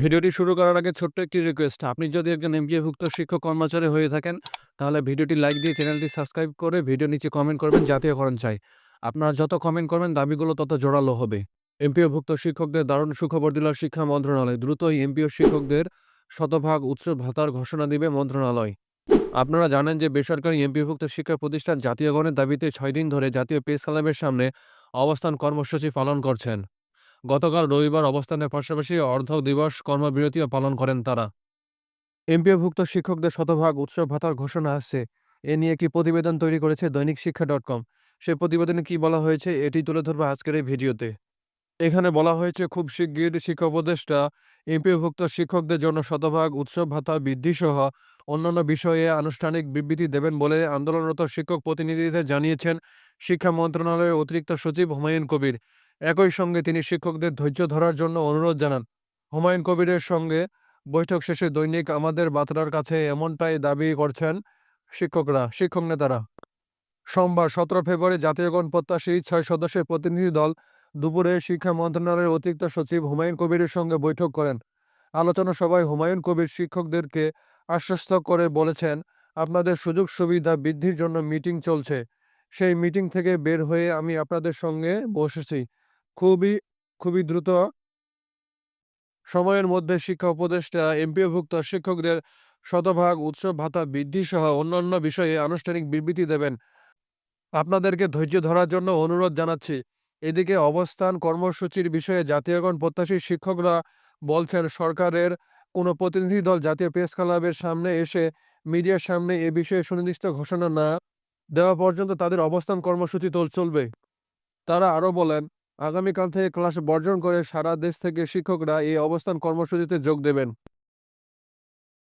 ভিডিওটি শুরু করার আগে ছোট্ট একটি রিকোয়েস্ট আপনি যদি একজন এমপিএভুক্ত শিক্ষক কর্মচারী হয়ে থাকেন, তাহলে ভিডিওটি লাইক দিয়ে চ্যানেলটি সাবস্ক্রাইব করে ভিডিও নিচে কমেন্ট করবেন জাতীয়করণ চাই আপনারা যত কমেন্ট করবেন, দাবিগুলো তত জোরালো হবে। এমপিওভুক্ত শিক্ষকদের দারুণ সুখবর দিল শিক্ষা মন্ত্রণালয়। দ্রুতই এমপিও শিক্ষকদের শতভাগ উৎসব ভাতার ঘোষণা দিবে মন্ত্রণালয়। আপনারা জানেন যে বেসরকারি এমপিওভুক্ত শিক্ষা প্রতিষ্ঠান জাতীয়করণের দাবিতে ছয় দিন ধরে জাতীয় প্রেস ক্লাবের সামনে অবস্থান কর্মসূচি পালন করছেন। গতকাল রবিবার অবস্থানের পাশাপাশি অর্ধ দিবস কর্মবিরতিও পালন করেন তারা। এমপিওভুক্ত শিক্ষকদের শতভাগ উৎসব ভাতার ঘোষণা আসছে এ নিয়ে একটি প্রতিবেদন তৈরি করেছে দৈনিক শিক্ষা ডট কম। সেই প্রতিবেদনে কি বলা হয়েছে এটি তুলে ধরবে আজকের এই ভিডিওতে। এখানে বলা হয়েছে খুব শিগগির শিক্ষা উপদেষ্টা, এমপিওভুক্ত শিক্ষকদের জন্য শতভাগ উৎসব ভাতা বৃদ্ধি সহ অন্যান্য বিষয়ে আনুষ্ঠানিক বিবৃতি দেবেন বলে আন্দোলনরত শিক্ষক প্রতিনিধিদের জানিয়েছেন শিক্ষা মন্ত্রণালয়ের অতিরিক্ত সচিব হুমায়ুন কবির। একই সঙ্গে তিনি শিক্ষকদের ধৈর্য ধরার জন্য অনুরোধ জানান। হুমায়ুন কবিরের সঙ্গে বৈঠক শেষে দৈনিক আমাদের বাতরার কাছে এমনটাই দাবি করছেন শিক্ষকরা, শিক্ষক নেতারা। সোমবার সতেরো ফেব্রুয়ারি জাতীয়গণ প্রত্যাশী ছয় সদস্যের প্রতিনিধি দল দুপুরে শিক্ষা মন্ত্রণালয়ের অতিরিক্ত সচিব হুমায়ুন কবিরের সঙ্গে বৈঠক করেন। আলোচনা সভায় হুমায়ুন কবির শিক্ষকদেরকে আশ্বস্ত করে বলেছেন, আপনাদের সুযোগ সুবিধা বৃদ্ধির জন্য মিটিং চলছে। সেই মিটিং থেকে বের হয়ে আমি আপনাদের সঙ্গে বসেছি। খুবই খুবই দ্রুত সময়ের মধ্যে শিক্ষা উপদেষ্টা, এমপিওভুক্ত শিক্ষকদের শতভাগ উৎসব ভাতা বৃদ্ধি সহ অন্যান্য বিষয়ে আনুষ্ঠানিক বিবৃতি দেবেন। আপনাদেরকে ধৈর্য ধরার জন্য অনুরোধ জানাচ্ছি। এদিকে অবস্থান কর্মসূচির বিষয়ে জাতীয়গণ প্রত্যাশী শিক্ষকরা বলছেন, সরকারের কোনো প্রতিনিধি দল জাতীয় প্রেস ক্লাবের সামনে এসে মিডিয়ার সামনে এ বিষয়ে সুনির্দিষ্ট ঘোষণা না দেওয়া পর্যন্ত তাদের অবস্থান কর্মসূচি চলবে। তারা আরও বলেন আগামীকাল থেকে ক্লাস বর্জন করে সারা দেশ থেকে শিক্ষকরা এই অবস্থান কর্মসূচিতে যোগ দেবেন।